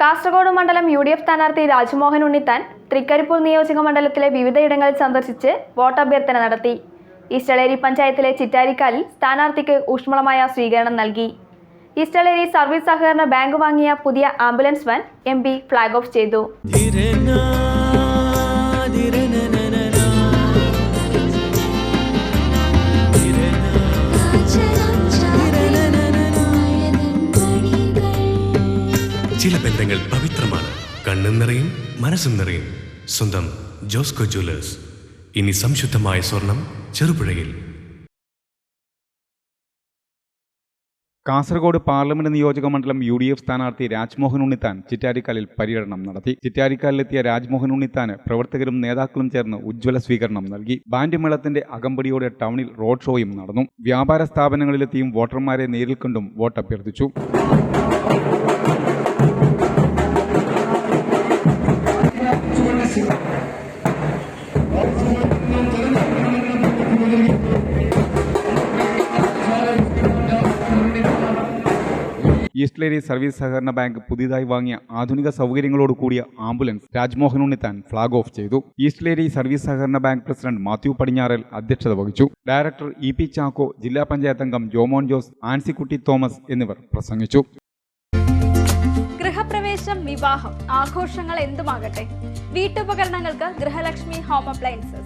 കാസർഗോഡ് മണ്ഡലം U D F സ്ഥാനാർത്ഥി രാജ്മോഹൻ ഉണ്ണിത്താൻ തൃക്കരിപ്പൂർ നിയോജക മണ്ഡലത്തിലെ വിവിധയിടങ്ങളിൽ സന്ദർശിച്ച് വോട്ടഭ്യർത്ഥന നടത്തി. ഈസ്റ്റളേരി പഞ്ചായത്തിലെ ചിറ്റാരിക്കാലിൽ സ്ഥാനാർത്ഥിക്ക് ഊഷ്മളമായ സ്വീകരണം നൽകി. ഈസ്റ്റളേരി സർവീസ് സഹകരണ ബാങ്ക് വാങ്ങിയ പുതിയ ambulance van M flag off ചെയ്തു. ചില ബന്ധങ്ങൾ പവിത്രമാണ്. കണ്ണും നിറയും മനസ്സും നിറയും. സ്വന്തം ജോസ്കോ ജ്വല്ലേഴ്സ്. ഇനി സംശുദ്ധമായ സ്വർണം ചെറുപുഴയിൽ. കാസർഗോഡ് പാർലമെന്റ് നിയോജക മണ്ഡലം യു ഡി എഫ് സ്ഥാനാർത്ഥി രാജ്മോഹൻ ഉണ്ണിത്താൻ ചിറ്റാരിക്കാലിൽ പര്യടനം നടത്തി. ചിറ്റാരിക്കാലിലെത്തിയ രാജ്മോഹൻ ഉണ്ണിത്താന് പ്രവർത്തകരും നേതാക്കളും ചേർന്ന് ഉജ്ജ്വല സ്വീകരണം നൽകി. ബാൻഡ് മേളത്തിന്റെ അകമ്പടിയോടെ ടൗണിൽ റോഡ് ഷോയും നടന്നു. വ്യാപാര സ്ഥാപനങ്ങളിലെത്തിയും വോട്ടർമാരെ നേരിൽ കണ്ടും വോട്ടഭ്യർത്ഥിച്ചു. ഈസ്റ്റ്ലേരി സർവീസ് സഹകരണ ബാങ്ക് പുതിയതായി വാങ്ങിയ ആധുനിക സൗകര്യങ്ങളോട് കൂടിയ ambulance Rajmohan Unnithan flag off ചെയ്തു. ഈസ്റ്റ്ലേരി സർവീസ് സഹകരണ ബാങ്ക് പ്രസിഡന്റ് മാത്യു പടിഞ്ഞാറൽ അധ്യക്ഷത വഹിച്ചു. ഡയറക്ടർ ഇ പി ചാക്കോ ജില്ലാ പഞ്ചായത്ത് അംഗം ജോമോൻ ജോസ് ആൻസിക്കുട്ടി തോമസ് എന്നിവർ പ്രസംഗിച്ചു. ഗൃഹപ്രവേശം വിവാഹം ആഘോഷങ്ങൾ എന്തുമാകട്ടെ? വീട്ടുപകരണങ്ങൾക്ക് ഗൃഹലക്ഷ്മി ഹോം അപ്ലയൻസസ്.